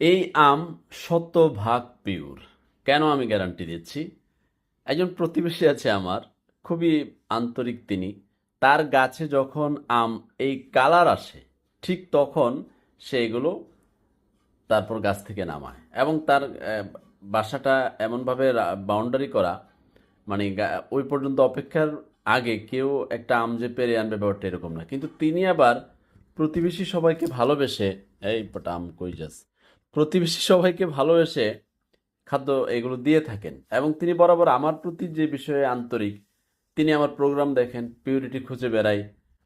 এই আম শতভাগ পিওর। কেন আমি গ্যারান্টি দিচ্ছি? একজন প্রতিবেশী আছে আমার, খুবই আন্তরিক তিনি। তার গাছে যখন আম এই কালার আসে, ঠিক তখন সে এগুলো তারপর গাছ থেকে নামায় এবং তার বাসাটা এমনভাবে বাউন্ডারি করা মানে ওই পর্যন্ত অপেক্ষার আগে কেউ একটা আম যে পেরে আনবে ব্যাপারটা এরকম না। কিন্তু তিনি আবার প্রতিবেশী সবাইকে ভালোবেসে, এই আম কই যাস? প্রতিবেশী সবাইকে ভালোবেসে খাদ্য এগুলো দিয়ে থাকেন এবং তিনি বরাবর আমার প্রতি যে বিষয়ে আন্তরিক, তিনি আমার প্রোগ্রাম দেখেন পিউরিটি খুঁজে বেড়াই।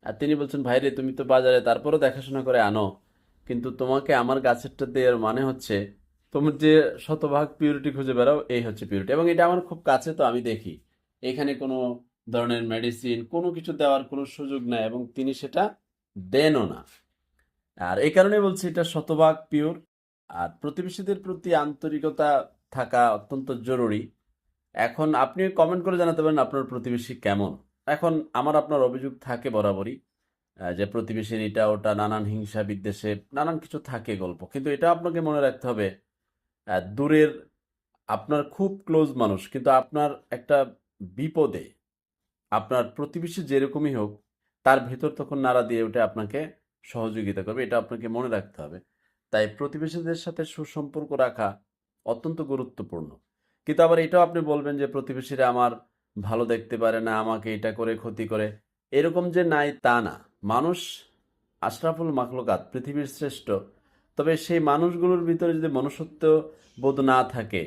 আর তিনি বলছেন ভাইরে তুমি তো বাজারে, তারপরও দেখাশোনা করে আনো। কিন্তু তোমাকে আমার গাছেরটা দেওয়ার মানে হচ্ছে তুমি যে শতভাগ পিউরিটি খুঁজে বেড়াও, এই হচ্ছে পিউরিটি এবং এটা আমার খুব কাছে তো আমি দেখি। এখানে কোনো ধরনের মেডিসিন কোনো কিছু দেওয়ার কোনো সুযোগ নাই এবং তিনি সেটা দেনও না। আর এই কারণে বলছি, এটা শতভাগ পিওর আর প্রতিবেশীদের প্রতি আন্তরিকতা থাকা অত্যন্ত জরুরি। এখন আপনি কমেন্ট করে জানাতে পারেন আপনার প্রতিবেশী কেমন। এখন আমার আপনার অভিযোগ থাকে বরাবরই যে প্রতিবেশীর এটা ওটা নানান হিংসা বিদ্বেষে, নানান কিছু থাকে গল্প। কিন্তু এটা আপনাকে মনে রাখতে হবে দূরের আপনার খুব ক্লোজ মানুষ, কিন্তু আপনার একটা বিপদে আপনার প্রতিবেশী যেরকমই হোক, তার ভেতর তখন নাড়া দিয়ে ওঠে আপনাকে সহযোগিতা করবে। এটা আপনাকে মনে রাখতে হবে। তাই প্রতিবেশীদের সাথে সুসম্পর্ক রাখা অত্যন্ত গুরুত্বপূর্ণ। কিন্তু আবার এটাও আপনি বলবেন যে প্রতিবেশীরা আমার ভালো দেখতে পারে না, আমাকে এটা করে ক্ষতি করে। এরকম যে নাই তা না। মানুষ আশরাফুল মাখলুকাত পৃথিবীর শ্রেষ্ঠ। তবে সেই মানুষগুলোর ভিতরে যদি মনুষ্যত্ব বোধ না থাকে,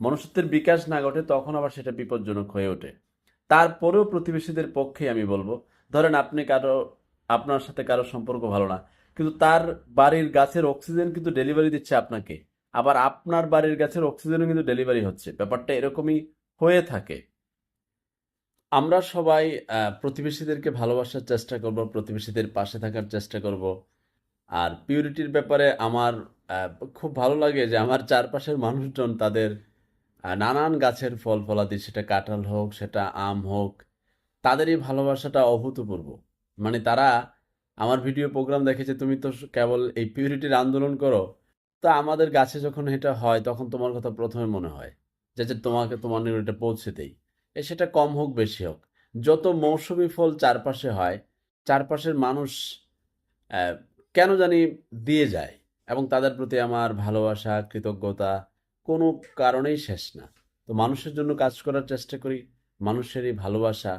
মনুষ্যত্বের বিকাশ না ঘটে, তখন আবার সেটা বিপজ্জনক হয়ে ওঠে। তারপরেও প্রতিবেশীদের পক্ষে আমি বলব, ধরেন আপনি কারও, আপনার সাথে কারও সম্পর্ক ভালো না কিন্তু তার বাড়ির গাছের অক্সিজেন কিন্তু ডেলিভারি দিচ্ছে আপনাকে। আবার আপনার বাড়ির গাছের অক্সিজেনও কিন্তু ডেলিভারি হচ্ছে। ব্যাপারটা এরকমই হয়ে থাকে। আমরা সবাই প্রতিবেশীদেরকে ভালোবাসার চেষ্টা করব, প্রতিবেশীদের পাশে থাকার চেষ্টা করব। আর পিউরিটির ব্যাপারে আমার খুব ভালো লাগে যে আমার চারপাশের মানুষজন তাদের নানান গাছের ফল ফলাদি, সেটা কাঁঠাল হোক, সেটা আম হোক তাদের এই ভালোবাসাটা অভূতপূর্ব। মানে তারা আমার ভিডিও প্রোগ্রাম দেখেছে, তুমি তো কেবল এই পিউরিটির আন্দোলন করো। তো আমাদের গাছে যখন এটা হয়, তখন তোমার কথা প্রথমে মনে হয় যে যে তোমাকে তোমার এটা পৌঁছে দেই। এ সেটা কম হোক, বেশি হোক। যত মৌসুমি ফল চারপাশে হয়, চারপাশের মানুষ কেন জানি দিয়ে যায় এবং তাদের প্রতি আমার ভালোবাসা, কৃতজ্ঞতা কোনো কারণেই শেষ না। তো মানুষের জন্য কাজ করার চেষ্টা করি মানুষের এই ভালোবাসা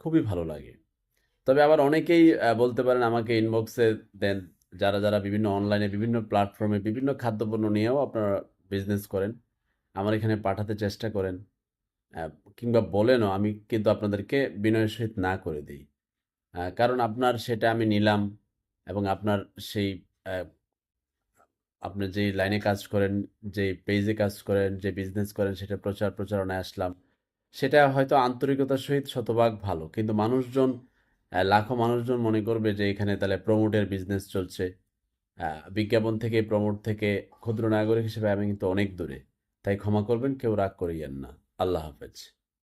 খুবই ভালো লাগে। তবে আবার অনেকেই বলতে পারেন আমাকে ইনবক্সে দেন। যারা যারা বিভিন্ন অনলাইনে বিভিন্ন প্ল্যাটফর্মে বিভিন্ন খাদ্যপণ্য নিয়েও আপনারা বিজনেস করেন, আমার এখানে পাঠাতে চেষ্টা করেন কিংবা বলেনও, আমি কিন্তু আপনাদেরকে বিনয়ের সহিত না করে দিই। কারণ আপনার সেটা আমি নিলাম এবং আপনার সেই আপনি যে লাইনে কাজ করেন, যে পেজে কাজ করেন, যে বিজনেস করেন, সেটা প্রচার প্রচারণায় আসলাম, সেটা হয়তো আন্তরিকতার সহিত শতভাগ ভালো। কিন্তু মানুষজন লাখো মানুষজন মনে করবে যে এখানে তাহলে প্রমোটের বিজনেস চলছে। বিজ্ঞাপন থেকে প্রমোট থেকে ক্ষুদ্র নাগরিক হিসেবে আমি কিন্তু অনেক দূরে। তাই ক্ষমা করবেন, কেউ রাগ করিয়েন না। আল্লাহ হাফেজ।